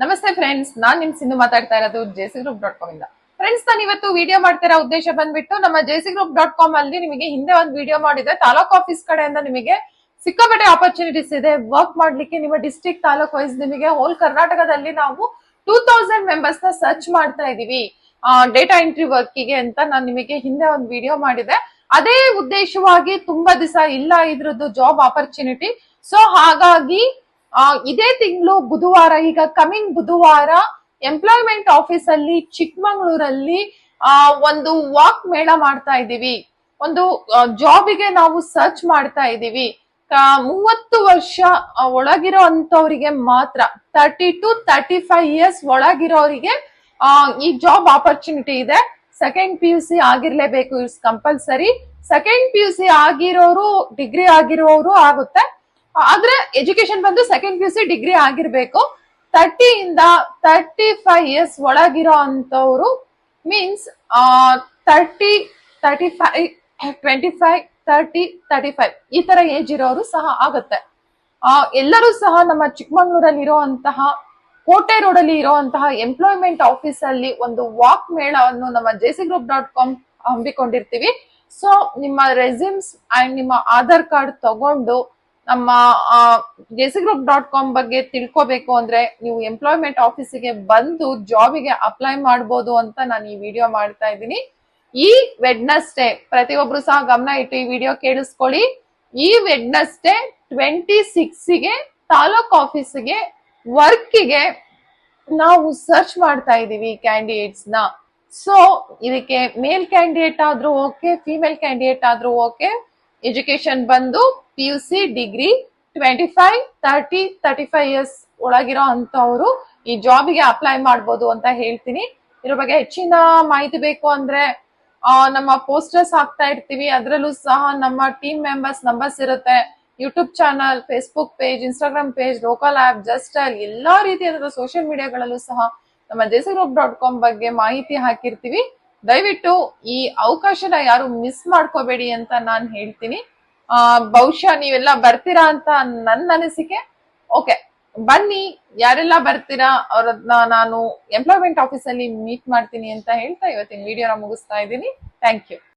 ನಮಸ್ತೆ ಫ್ರೆಂಡ್ಸ್ ನಾನ್ ನಿಮ್ ಸಿಂಧು ಮಾತಾಡ್ತಾ ಇರೋದು ಜೆಸಿ ಗ್ರೂಪ್ ಡಾಟ್ ಕಾಮ್ ಇಂದ. ಫ್ರೆಂಡ್ಸ್ ನಾನು ಇವತ್ತು ವಿಡಿಯೋ ಮಾಡ್ತಿರೋ ಉದ್ದೇಶ ಬಂದ್ಬಿಟ್ಟು ನಮ್ಮ ಜೆಸಿ ಗ್ರೂಪ್ ಡಾಟ್ ಕಾಮ್ ಅಲ್ಲಿ ನಿಮಗೆ ಹಿಂದೆ ಒಂದು ವಿಡಿಯೋ ಮಾಡಿದೆ ತಾಲೂಕ್ ಆಫೀಸ್ ಕಡೆಯಿಂದ ನಿಮಗೆ ಸಿಕ್ಕಾಪಟ್ಟೆ ಆಪರ್ಚುನಿಟೀಸ್ ಇದೆ. ವರ್ಕ್ ಮಾಡ್ಲಿಕ್ಕೆ ನಿಮ್ಮ ಡಿಸ್ಟ್ರಿಕ್ಟ್ ತಾಲೂಕ್ ವೈಸ್ ನಿಮಗೆ ಹೋಲ್ ಕರ್ನಾಟಕದಲ್ಲಿ ನಾವು ಟೂ ತೌಸಂಡ್ ಮೆಂಬರ್ಸ್ನ ಸರ್ಚ್ ಮಾಡ್ತಾ ಇದೀವಿ. ಡೇಟಾ ಎಂಟ್ರಿ ವರ್ಕಿಗೆ ಅಂತ ನಾನು ನಿಮಗೆ ಹಿಂದೆ ಒಂದು ವಿಡಿಯೋ ಮಾಡಿದೆ. ಅದೇ ಉದ್ದೇಶವಾಗಿ ತುಂಬಾ ದಿವಸ ಇಲ್ಲ ಇದ್ರದ್ದು ಜಾಬ್ ಆಪರ್ಚುನಿಟಿ ಸೊ ಹಾಗಾಗಿ ಇದೇ ತಿಂಗಳು ಬುಧವಾರ, ಈಗ ಕಮಿಂಗ್ ಬುಧವಾರ ಎಂಪ್ಲಾಯ್ಮೆಂಟ್ ಆಫೀಸ್ ಅಲ್ಲಿ ಚಿಕ್ಕಮಂಗ್ಳೂರಲ್ಲಿ ಒಂದು ವಾಕ್ ಮೇಳ ಮಾಡ್ತಾ ಇದ್ದೀವಿ. ಒಂದು ಜಾಬಿಗೆ ನಾವು ಸರ್ಚ್ ಮಾಡ್ತಾ ಇದ್ದೀವಿ. ಮೂವತ್ತು ವರ್ಷ ಒಳಗಿರೋ ಅಂತವ್ರಿಗೆ ಮಾತ್ರ thirty to thirty five years ಒಳಗಿರೋರಿಗೆ ಈ ಜಾಬ್ ಆಪರ್ಚುನಿಟಿ ಇದೆ. Second P U C ಆಗಿರ್ಲೇಬೇಕು it's compulsory second P U C ಆಗಿರೋರು ಡಿಗ್ರಿ ಆಗಿರೋರು ಆಗುತ್ತೆ. ಆದ್ರೆ ಎಜುಕೇಶನ್ ಬಂದು ಸೆಕೆಂಡ್ ಪಿ ಸಿ ಡಿಗ್ರಿ ಆಗಿರ್ಬೇಕು. ತರ್ಟಿ ಇಂದ ತರ್ಟಿ ಫೈವ್ ಇಯರ್ಸ್ ಒಳಗಿರೋ ಅಂತವ್ರು means thirty thirty five twenty five thirty thirty five ಈ ತರ ಏಜ್ ಇರೋರು ಸಹ ಆಗುತ್ತೆ. ಎಲ್ಲರೂ ಸಹ ನಮ್ಮ ಚಿಕ್ಕಮಂಗ್ಳೂರಲ್ಲಿ ಇರುವಂತಹ ಕೋಟೆ ರೋಡ್ ಅಲ್ಲಿ ಇರುವಂತಹ ಎಂಪ್ಲಾಯ್ಮೆಂಟ್ ಆಫೀಸ್ ಅಲ್ಲಿ ಒಂದು ವಾಕ್ ಮೇಳವನ್ನು ನಮ್ಮ ಜೆಸಿ ಗ್ರೂಪ್ ಡಾಟ್ ಕಾಮ್ ಹಮ್ಮಿಕೊಂಡಿರ್ತೀವಿ. ಸೊ ನಿಮ್ಮ ರೆಸ್ಯೂಮ್ಸ್ ಅಂಡ್ ನಿಮ್ಮ ಆಧಾರ್ ಕಾರ್ಡ್ ತಗೊಂಡು ನಮ್ಮ ಗ್ರೂಪ್ ಡಾಟ್ ಕಾಮ್ ಬಗ್ಗೆ ತಿಳ್ಕೊಬೇಕು ಅಂದ್ರೆ ನೀವು ಎಂಪ್ಲಾಯ್ಮೆಂಟ್ ಆಫೀಸಿಗೆ ಬಂದು ಜಾಬಿಗೆ ಅಪ್ಲೈ ಮಾಡಬಹುದು ಅಂತ ನಾನು ಈ ವಿಡಿಯೋ ಮಾಡ್ತಾ ಇದ್ದೀನಿ. ಈ ವೆಡ್ನಸ್ಡೇ ಪ್ರತಿಯೊಬ್ರು ಸಹ ಗಮನ ಇಟ್ಟು ಈ ವಿಡಿಯೋ ಕೇಳಿಸ್ಕೊಳ್ಳಿ. ಈ ವೆಡ್ನಸ್ಡೇ ಟ್ವೆಂಟಿ ಸಿಕ್ಸ್ಗೆ ತಾಲೂಕ್ ಆಫೀಸಿಗೆ ವರ್ಕಿಗೆ ನಾವು ಸರ್ಚ್ ಮಾಡ್ತಾ ಕ್ಯಾಂಡಿಡೇಟ್ಸ್ನ. ಸೊ ಇದಕ್ಕೆ ಮೇಲ್ ಕ್ಯಾಂಡಿಡೇಟ್ ಆದ್ರೂ ಓಕೆ ಫಿಮೇಲ್ ಕ್ಯಾಂಡಿಡೇಟ್ ಆದ್ರೂ ಓಕೆ ಎಜುಕೇಶನ್ ಬಂದು P U C degree twenty five thirty thirty five years ಒಳಗಿರೋ ಅಂತವ್ರು ಈ ಜಾಬಿಗೆ ಅಪ್ಲೈ ಮಾಡ್ಬೋದು ಅಂತ ಹೇಳ್ತೀನಿ. ಇದ್ರ ಬಗ್ಗೆ ಹೆಚ್ಚಿನ ಮಾಹಿತಿ ಬೇಕು ಅಂದ್ರೆ ನಮ್ಮ ಪೋಸ್ಟರ್ಸ್ ಹಾಕ್ತಾ ಇರ್ತೀವಿ. ಅದರಲ್ಲೂ ಸಹ ನಮ್ಮ ಟೀಮ್ ಮೆಂಬರ್ಸ್ ನಂಬರ್ಸ್ ಇರುತ್ತೆ. YouTube channel Facebook page Instagram page local app just ಎಲ್ಲಾ ರೀತಿಯಾದ ಸೋಷಿಯಲ್ ಮೀಡಿಯಾಗಳಲ್ಲೂ ಸಹ ನಮ್ಮ ಜೆಸಿ ಗ್ರೂಪ್ ಡಾಟ್ ಕಾಮ್ ಬಗ್ಗೆ ಮಾಹಿತಿ ಹಾಕಿರ್ತೀವಿ. ದಯವಿಟ್ಟು ಈ ಅವಕಾಶನ ಯಾರು ಮಿಸ್ ಮಾಡ್ಕೋಬೇಡಿ ಅಂತ ನಾನು ಹೇಳ್ತೀನಿ. ಬಹುಶಃ ನೀವೆಲ್ಲ ಬರ್ತೀರಾ ಅಂತ ನನ್ನ ಅನಿಸಿಕೆ? ಓಕೆ ಬನ್ನಿ, ಯಾರೆಲ್ಲ ಬರ್ತೀರಾ ಅವ್ರದ್ನ ನಾನು ಎಂಪ್ಲಾಯ್ಮೆಂಟ್ ಆಫೀಸಲ್ಲಿ ಮೀಟ್ ಮಾಡ್ತೀನಿ ಅಂತ ಹೇಳ್ತಾ ಇವತ್ತಿನ ವಿಡಿಯೋನ ಮುಗಿಸ್ತಾ ಇದ್ದೀನಿ. Thank you